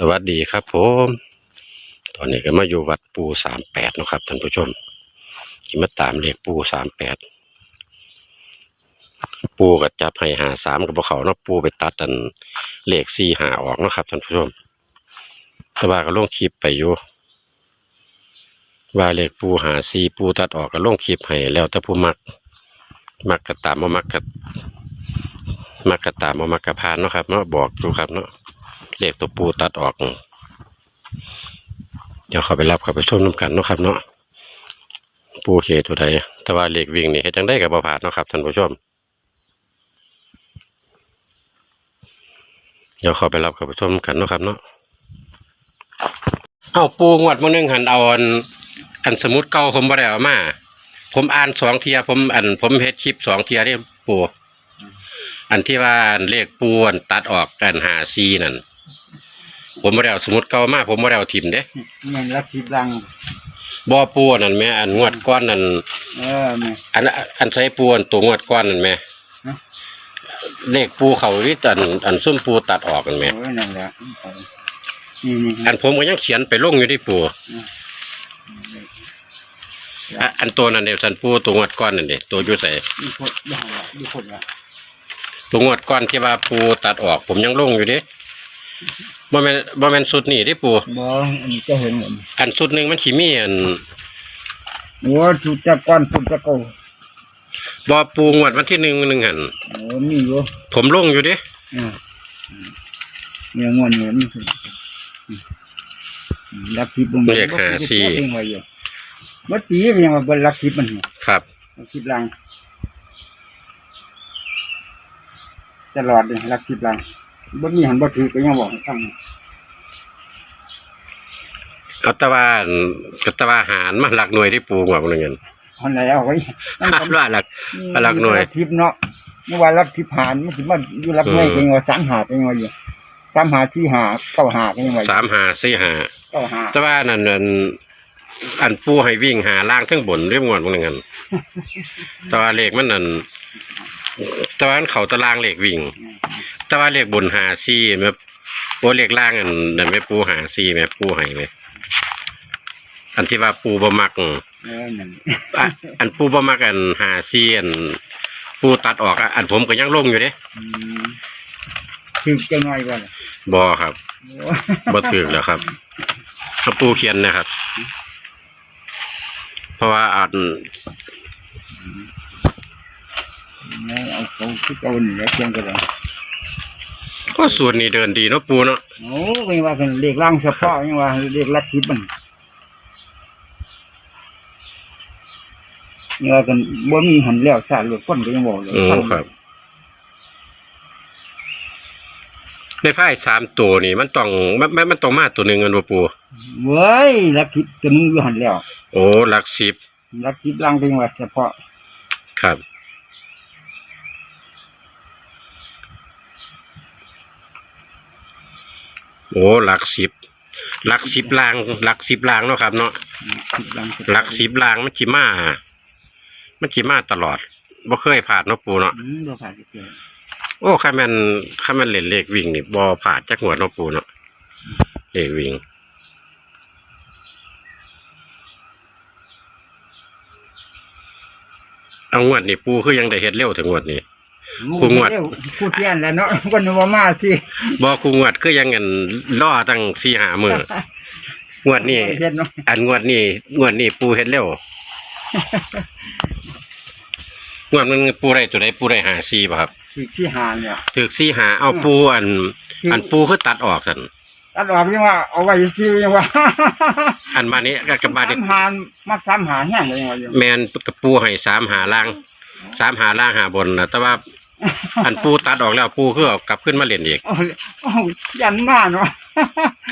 สวัสดีครับผม ตอนนี้ก็มาอยู่วัดปูสามแปดนะครับท่านผู้ชมที่มาตามเลขปูสามแปดปูก็จับให้หาสามกับพวกเขาเนาะปูไปตัดอันเลขสี่หาออกนะครับท่านผู้ชมแต่ว่าก็ลงคลิปไปอยู่ว่าเลขปูหาสี่ปูตัดออกก็ลงคลิปให้แล้วแต่ผู้มัก มักกระตามมามักกระมักกระตามมามักกระพานเนาะครับเนาะบอกดูครับเนาะ เลขตัวปูตัดออก เดี๋ยวเขาไปรับเขาไปชมน้ำกันเนาะครับเนาะปูเคตัวใดแต่ว่าเลขวิ่งนี่เฮ็ดจังได้กับบ่ผ่านเนาะครับท่านผู้ชม เดี๋ยวเขาไปรับเขาไปชมกันเนาะครับเนาะเอาปูงวดมื้อนึงหันเอาอันอันสมุดเก่าผมบ่ได้เอามา ผมอ่านสองเทียผมอัน ผมเฮ็ดคลิปสองเทียเด้ปูอันที่ว่าเลขปูนตัดออกกันหาซีนั่น ผมบ่ได้เอาสมุดเก่ามาผมบ่ได้เอาทิมเด้เงินละสิบลัง บ่ปูอันนั่นแหม่อันงวดก้อนนั่นเออแม่ อันอันใช้ปูอันตัวงวดก้อนนั่นแหม่ฮะ เลขปูเขาที่อันอันซุ่มปูตัดออกนั่นแหม่โอ้ยนั่นแหละนี่นี่อันผมก็ยังเขียนไปลงอยู่ที่ปูอะอันตัวนั้นเดียวสันปูตัวงวดก้อนนั่นเด้ตัวอยู่ใส่ดีคนดีคนละดีคนละตัวงวดก้อนที่ว่าปูตัดออก ผมยังลงอยู่เด้ บ่แม่นบ่แม่นสุดนี่เด้ปูบ่อันนี้จะเห็นเหมือนอันสุดหนึงมันสิมีอันโอ้ถูกจะก้อนฝุ่นจะโกบ่ปูงวดวันที่หนึ่งหนึ่งหันโอ้มีอยู่ผมลงอยู่เด้อืมเนี่ยงวนเนี่ยมีคือลักทิพย์บ่เองไว้อยู่เมื่อปียังว่าบ่ลักทิพย์มันครับลักทิพย์ลังตลอดเลยลักทิพย์ลัง บ่มีหันบ่ถือก็ยังบอกให้ฟังเอาแตะวันกับตะวันหารมาหลักหน่วยที่ปูงวดวันเงินคนแล้วไว้ว่าหลัก หลักหน่วย ทิพย์เนาะเมื่อวานรักทิพย์ผ่านมันสิมาอยู่รักหน่วยอืมเป็นว่าสามหาเป็นว่าอยู่สามหาที่หาเก้าหาเป็นว่าอยู่สามหาสี่หาเก้าหาแต่ว่านั่นอันอันปูให้วิ่งหาล่างทั้งบนเรียกงวดวันเงินแต่ว่าเลขมันนั่นแต่ว่าอันเขาตารางเลขวิ่ง แต่ว่าเลขบนหาซี่แม่โอ้เลขล่างอันนั่นไม่ปูหาซี่แม่ปูให้ไหมอันที่ว่าปูบ่มักเออนั่นอะอันปูบ่มักอันหาซี่อันปูตัดออกอะอันผมก็ยังลงอยู่เด้อืมถึงจะน้อยกว่าล่ะบอครับโอ้บ่ถือแล้วครับถ้าปูเขียนนะครับ เพราะว่าอันเอาเขาคือเอานี่แล้วเพียงก็ได้ ก็ส่วนนี้เดินดีเนาะปูเนาะโอ้เป็นว่าเป็นเลขล่างเฉพาะยังว่าเลขลัทธิมันเนี่ยว่ากันบ่มีหันแล้วสาดหลุดพ้นก็ยังบอกเลยโอ้ครับ ในไพ่สามตัวนี่มันต้องมันมันมันต้องมาตัวหนึ่งกันบ่ปูเว้ยลัทธิตัวนึงอยู่หันแล้ว โอ้หลักสิบลัทธิล่างเป็นว่าเฉพาะ ครับ โอ้หลักสิบหลักสิบลางหลักสิบลางเนาะครับ เนาะลัทธิล่างเฉพาะหลักสิบลางมันจิมามันจิมาตลอดบ่เคยผ่านเนาะปูเนาะอืมบ่ผ่านเกินโอ้ข้ามันข้ามันเล่นเลขวิ่งนี่บ่ผ่านจักหัวเนาะปูเนาะเลขวิ่งเอางวดนี่ปูคือยังได้เฮ็ดเร็วถึงงวดนี้ ผู้งวด ผู้เทียนแหล้วเนาะคนว่ามาสิบ่คูงวดคือยังเงินล่อตั้งสี่หามืองวดนี้เฮ็ดเนาะอันงวดนี้งวดนี้ปูเฮ็ดเร็ว งวดมันปูได้ตัวใดปูได้หาซีป่ะครับที่ที่หาเนี่ยถึกซีหาเอาปูอัน อันปูคือตัดออกสันตัดออกยังว่าเอาไว้สิยังว่าอันมานี้ก็กับบาดนี้สามหามักสามหาแห้งเลยยังว่าอยู่แมนกับปูให้สามหาล่างสามหาล่างหาบนนะแต่ว่า อันปูตัดออกแล้วปูคือเอากลับขึ้นมาเล่นอีกโอ้ยโอ้ยยันมาเนาะ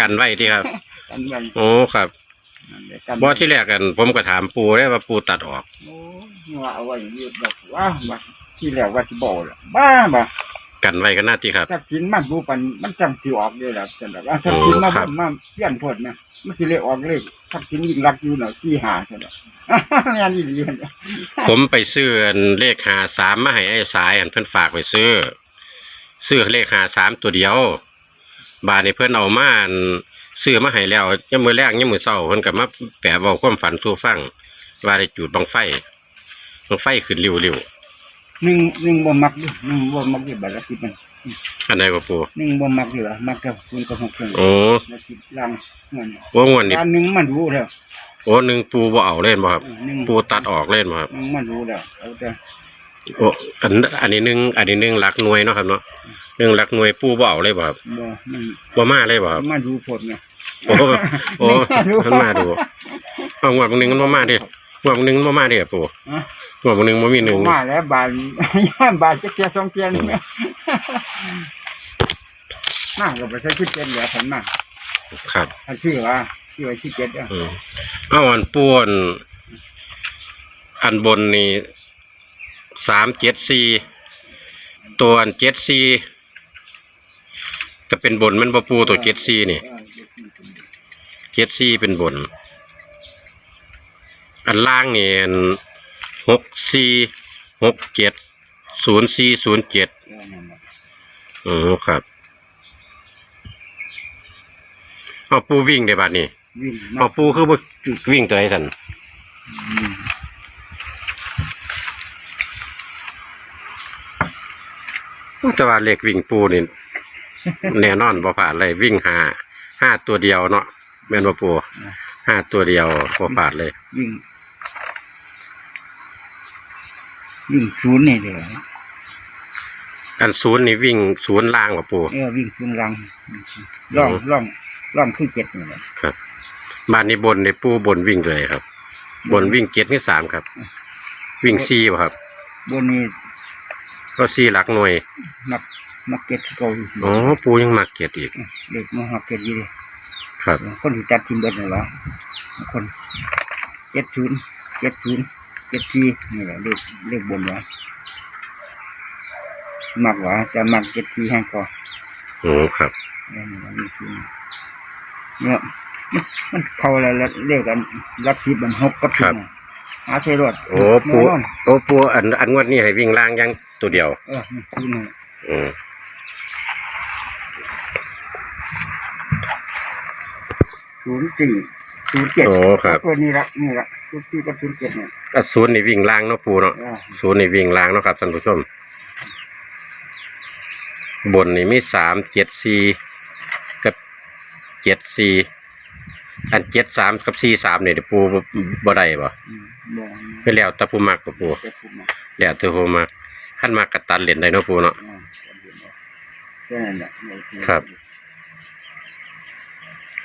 กันไว้ที่ครับ กันไว้โอ้ครับนั่นแหละกันบ่ที่แรกกัน ผมก็ถามปูได้ว่าปูตัดออก โอ้ยว่าเอาไว้ยืดแบบว่าบัดที่แล้วว่าสิบ่ล่ะบ้าบ่กันไว้ก็น่าที่ครับ ถ้ากินมันบูปันมันจำสิออกเลยล่ะจังแบบว่าถ้ากินมาโอ้ครับ บ่มาเปลี่ยนโพดนะมันสิเลยออกเลย ถ้ากินยิ่งรักอยู่เนาะที่หาจังแบบแม่นอีหลีเนาะผมไปซื้ออันเลขหาสามมาให้ไอ้สายอันเพิ่นฝากไปซื้อ ซื้อเลขหาสามตัวเดียว บาดนี่เพิ่นเอามาอั่นซื้อมาให้แล้วยามมื้อแรกยามมื้อเช้าเพิ่นก็มาแปะเว้าความฝันสู่ฟังว่าได้จุดบังไฟบังไฟขึ้นริ้วหนึ่งหนึ่งบ่มักดิหนึ่งบ่มักดิบัตรละสิบมันๆ อันใดบ่ปูหนึ่งบ่มักอยู่ละมักกับคุณกับหกเครื่องโอ้ละสิบลังเงินโอ้งวดนี้การหนึ่งมันรู้แล้วโอ้หนึ่งปูบ่เอาเล่นบ่ครับเออหนึ่งปูตัดออกเล่นบ่ครับหนึ่งมันรู้แล้วเอาแต่โอ้อันอันนี้หนึ่งอันนี้หนึ่งหลักหน่วยเนาะครับเนาะหนึ่งหลักหน่วยปูบ่เอาเลยบ่ครับบ่มันบ่มาเลยบ่ครับมันรู้ผลไงโอ้โอ้มันมาดูเอางวดบางหนึงมันบ่มาเด้งวดบางหนึงมันบ่มาเด้ปูฮะงวดบางหนึงบ่มีหนึ่งมาแล้วบานย่านบานจะเกียร์สองเกียร์นี่แหละ มาก็ไปใช้คิดเป็นเหลือผลมาครับอันชื่อว่าชื่อว่าคิดเจ็ดอะอืมเอาอันปูอันอันบนนี่สามเจ็ดสี่ตัวอันเจ็ดสี่ก็เป็นบนมันบ่ปูตัวเจ็ดสี่นี่เจ็ดสี่เป็นบน อันล่างนี่อันหกสี่หกเจ็ดศูนย์สี่ศูนย์เจ็ด เออนั่นแหละ อ๋อครับเอาปูวิ่งได้บัดนี้วิ่งมาเอาปูคือบ่วิ่งตัวไหนสันอืมแต่ว่าเลขวิ่งปูนี่ แน่นอนบ่ผ่านเลย วิ่งหาห้าตัวเดียวเนาะแม่นบ่ปูห้าตัวเดียวบ่ผ่านเลย วิ่งวิ่งศูนย์นี่เดียว อันศูนย์นี่วิ่งศูนย์ล่างบ่ปูเออวิ่งศูนย์ลังล่องล่องล่องขึ้นเจ็ดนี่แหละครับบ้านนี้บนในปูบนวิ่งเลยครับ บนวิ่งเจ็ดที่สามครับ วิ่งสี่บ่ครับ บนนี้ก็สี่หลักหน่วยมักมักเก็ตคือเก่าอยู่อ๋อปูยังมักเจ็ดอีกเด็กมาหักเก็ตอยู่ดิครับ คนที่จัดทีมเบิร์ดนี่ละคนเจ็ดศูนย์เจ็ดศูนย์เจ็ดสี่นี่แหละเลขเลขบนวะ มักวะจะมักเจ็ดสี่แห้งก่อนโอ้ครับเนี่ยนี่แหละเลขศูนย์เนี่ยมันมันเข้าแล้วแล้วเลขกันรักทิพย์มันหกกับครับสี่น่ะหาเทรดโอ้ปูโอ้ปูอันอันงวดนี้ให้วิ่งล่างอยังตัวเดียว เออนี่ศูนย์นี่อืมศูนย์สี่ศูนย์เจ็ดโอ้ครับตัวนี้ละนี่ละศูนย์สี่กับศูนย์เจ็ดเนี่ยอะศูนย์นี่วิ่งล่างเนาะปูเนาะเออศูนย์นี่วิ่งล่างเนาะครับท่านผู้ชม บนนี่มีสามเจ็ดสี่กับเจ็ดสี่อันเจ็ดสามกับสี่สามเนี่ยเดี๋ยวปูบ่บ่ได้บ่อืมบอกไม่แล้วแตะปูมักกับปูเจ็ดศูนย์นะแล้วแตะปูมักท่านมักกระตันเล่นได้เนาะปูเนาะอ่าแค่นั้นแหละครับ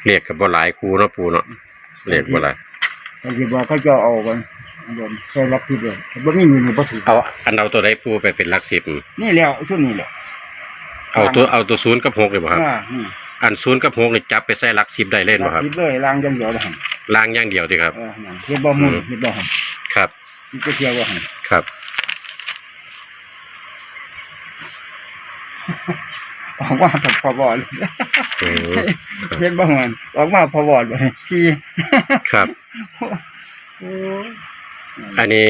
เรียกกับบ่หลายครูเนาะปูเนาะเรียกบ่หลายเขาจะบอกเขาจะเอากันโยมใช้รับที่เดียวบ่มีเงินบ่ถือเอาอันเอาตัวใดปูไปเป็นหลักสิบนี่แล้วช่วงนี้แหละ เอาตัวเอาตัวศูนย์กับหกเลยบ่ครับ อ่านี่อันศูนย์กับหกนี่จับไปใส่หลักสิบได้เล่นบ่ครับคิดเลยล้างอยังเดียวเลยหั่นล่างอย่างเดียวสิครับ เออนั่นเฮ็ดบ่มุนเฮ็ดบ่หั่นครับคิดก็เที่ยวบ่หั่นครับ ออกมาพอบ่เลยอืมเฮ็ดบ่หั่นออกมาพอบ่เลยที่ครับ โอ้ยอันนี้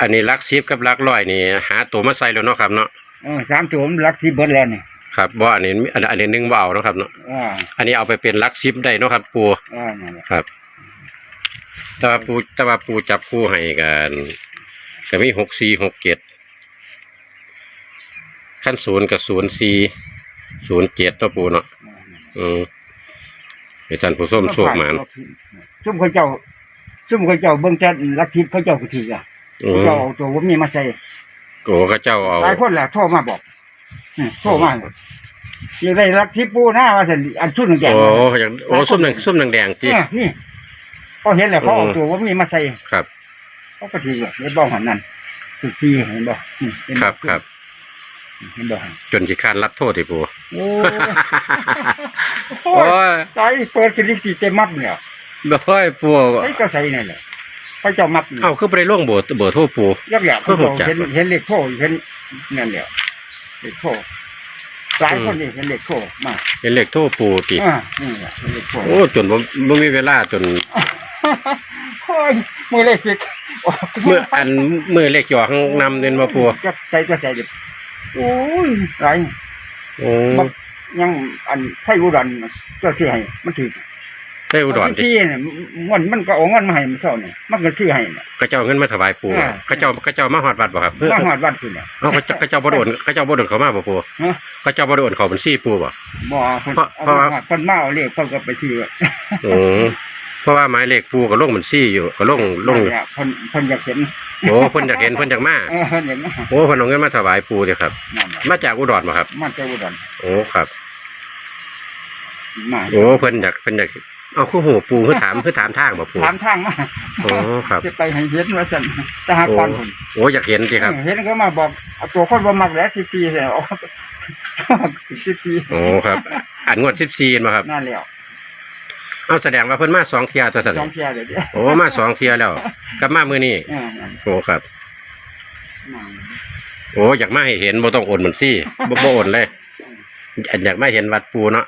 อันนี้หลักสิบกับหลักร้อยนี่ หาตัวมาใส่แล้วเนาะครับเนาะ เออสามตัวมันรักที่เบิดแล้วนี่ครับบ่อันนี้อันอันนี้หนึ่งบ่เอาเนาะครับเนาะอ่าอันนี้เอาไปเป็นหลักสิบได้เนาะครับ ปูอ่านั่นแหละครับแต่ว่าปูแต่ว่าปูจับคู่ให้กันก็มีหกสี่หกเจ็ดขั้นศูนย์กับศูนย์สี่ศูนย์เจ็ดเนาะปูเนาะอ่านั่นแหละอืมให้ท่านผู้ชมโชคมานซุ่มเขาเจ้าซุ่มเขาเจ้าเบิ่งแต่ลักทิพย์เขาเจ้าก็ถืออะโอ้เขาเจ้าเอาตัวบ่มีมาใส่ โหก็เจ้าเอา หลายคนแหละโทรมาบอกอืมโทรมาอยากได้ลักทิพย์ปูหน้าว่าสันอันชุดหนึ่งแจกโอ้อย่างโอ้ส้มหนังส้มหนังแดงจีเออนี่เขาเห็นแล้วเขาเอาอืม ตัวบ่มีมาใส่ครับ เขาก็ถือในบ้องหันนั่นถือทีเห็นบ่อืมเห็นครับครับ เห็นบ่หันจนที่ข้านรับโทษที่ปูโอ้โหโอ้ยตายเปิดคลิปสิเต็มมัดเนี่ยโอ้ยปูไอ้ก็ใส่นั่นแหละ เขาเจ้ามัดนี่เอาคือไปได้ล่วงเบอร์เบอร์โทษปู ยักษ์แหละเพิ่เขางรู้จักเห็นเห็นเลขโทเห็นนั่นแหละเลขโทหลายคนนี่เห็นเลขโทมาเป็นเลขโทษปูติอ่านี่แหละเห็นเลขโท โอ้จนผมไม่มีเวลาจนโอ้ยมือเลขสิเมื่ออันเมื่อเลขหยอกนำเน้นมาปูจะใจจะใจเด็ดโอ้ยไรโอ้ บักยังอันไทยอุดรก็ซื้อให้มันถือ ได้อุดรที่ดิที่เนี่ยมันมันก็เอาเงินมาให้มันเศร้าเนี่ยมันก็ซื้อให้น่ะกระเจ้าเอาเงินมาถวายปู่อ่ากระเจ้ากระเจ้ามาฮอดวัดบ่ครับมาหอดวัดคุณเนี่ยเอากระเจ้ากระเจ้าบ่โดนกระเจ้าบ่โดนเขามาบ่ปู่ฮะกระเจ้าบ่โดนเขาบัญชีปู่บ่บ่คนเพราะเอาเพราะว่ามาคนมาเอาเลขคนก็ไปซื้อโอ้เพราะว่าหมายเลขปู่ก็ลงบัญชีอยู่ก็ลงลงเนี่ยคนคนอยากเห็นโอ้เพิ่นอยากเห็นเพิ่นอยากมาเออเพิ่นเห็นนะโอ้เพิ่นเอาเงินมาถวายปู่เด้อครับนั่นแหละมาจากอุดรบ่ครับมันจะอุดรโอ้ครับมาโอ้เพิ่นอยากเพิ่นอยาก เอาคู่หูปู่คือถามคือถามทางบ่ปู่ถามทางมาโอ้ครับจะไปให้เห็นว่าซั่นทหารก่อนผมโอ้อยากเห็นสิครับ เห็นก็มาบอกเอาตัวคนบ่มักแล้ว14แล้ว14โอ้ครับอันงวด14มาครับนั่นแล้วเอาแสดงว่าเพิ่นมาสองเที่ยตัวสั่นสองเที่ยเลยเด้โอ้มาสองเที่ยแล้วกลับมามื้อนี้เออนั่นโอ้ครับนั่นโอ้อยากมาให้เห็นบ่ต้องโอนบัญชีบ่บ่โอนเลยอันอยากมาเห็นวัดปูเนาะ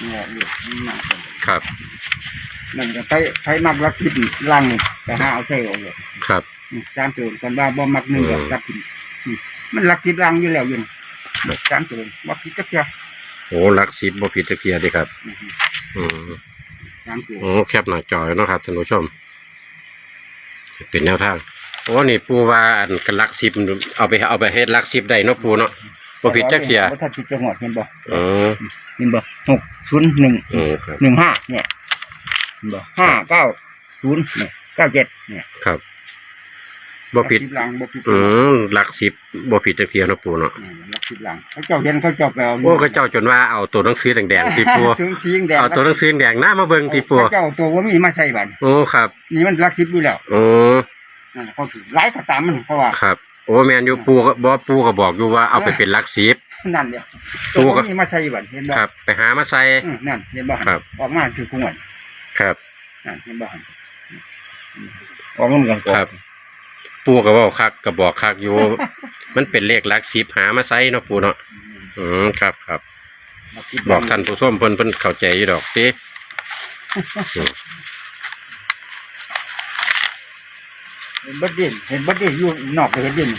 เนี่ยอยู่นั่นครับ นั่นก็ไปไปมักลักทิพย์ลังก็หาเอาใส่เอาเลยครับจานเตือนกันว่าบ่มักหนึ่งอืกัมบลักทิพย์อืมมันลักทิพย์ลังอยู่แล้วอยินจานเตือนว่าผิดจักเจ้าโอ้หลักสิบบ่ผิดจักเที่ยเดิครับ อืมจานเตือนโอ้แคปหน้าจอเนาะครับท่านผู้ชม เป็นแนวทางโอ้นี่ปูว่าอันกันหลักสิบเอาไปเอาไปเฮ็ดหลักสิบได้เนาะปูเนาะบ่ผิดจักเที่ยบ่ทันผิดจังหวัดเห็นบ่อ๋อเห็นบ่หก ศูนย์หนึ่งอืมครับ หนึ่งห้าเนี่ยเห็นบ่ห้าเก้าศูนย์เนี่ยเก้าเจ็ดเนี่ยครับบ่ผิดลักทิพย์ลังบ่ผิดอืมหลักสิบบ่ผิดจักเที่ยเนาะปูเนาะอืมลักทิพย์ลังเขาเจ้าเห็นเขาเจ้าไปเอาโอ้ก็เจ้าจนว่าเอาตัวหนังสือแดงๆที่ปูถึงสีแดงเอาตัวหนังสือแดงหน้ามาเบิ่งที่ปูเขาเจ้าตัวว่ามีมาใส่บัดโอ้ครับนี่มันลักทิพย์อยู่แล้วโอ้นั่นเขาถือหลายก็ตามมันเพราะว่า ครับ โอ้แมนอยู่ปูก็บ่ปูก็บอกอยู่ว่าเอาไปเป็นหลักสิบ นั่นเนี่ยตัตัววก็นี้มาใส่บัดเห็นบ่ครับ ไปหามาใส่อืมนั่นเห็นบ่ครับ ออกมาคือกุ้งวันครับ นั่นเห็นบ่ออกมาเหมือนกันครับ ปูก็บอกคักก็บอกคักอยู่ มันเป็นเลขหลักสิบหามาใส่เนาะปูเนาะอืมครับครับบอกท่านผู้ชมเพิ่นเพิ่นเข้าใจอยู่ดอกติเห็นบัดดินเห็นบัดดินอยู่นอกไปเห็นดิน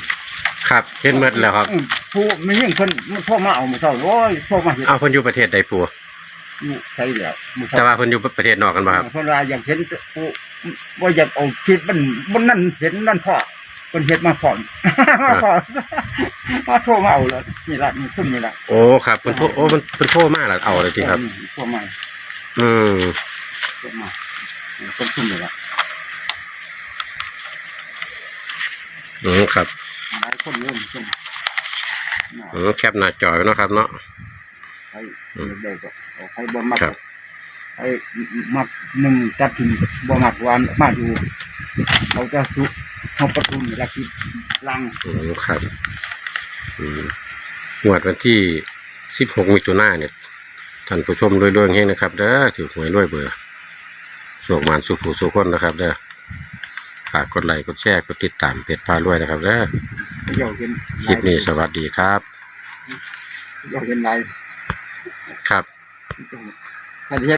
ครับเห็นหมดแล้วครับ อืมผู้ไม่ยิ่งเพิ่นโทรมาเอามื้อเช้าโอ้ยโทรมาเห็นเอาเพิ่นอยู่ประเทศใดปูอยู่ใช่แล้วมื้อแต่เช้าว่าเพิ่นอยู่ประเทศนอกกันบ่ครับเพิ่นว่าอยากเห็นผู้ว่าอยากเอาคิดมันมันนั่นเห็นนั่นพ่อเพิ่นเฮ็ดมาพร้อมมาพร้อมมาโทรมาเอาเลยนี่ล่ะนี่ซุ่มนี่ล่ะโอ้ครับเพิ่นโทรโอ้เพิ่นเพิ่นโทรมาแล้วเอาเลยติครับโทรมาอืมโทรมาเพิ่นซุ่มนี่ล่ะอืมครับ หลายคนเริ่มซุ่มอืมแคปหน้าจอไว้เนาะครับ เนาะใครเด็กๆก็เอาใครบ่มักครับใครมักหนึ่งตัดทิ้งบ่มักวานมาดูเขาจะสุเขาประทุนละคิดลังอืมครับอืมงวดวันที่สิบหกมิถุนายนเนี่ยท่านผู้ชมรวยๆเฮงนะครับเด้อถือหวยรวยเบอร์โชคมานสุขผู้สุขคนนะครับเด้อ ฝากกดไลค์กดแชร์กดติดตามเพจพารวยนะครับเด้อเจ้าเห็นคลิปนี้สวัสดีครับเจ้าเห็นไรครับถ้าเห็น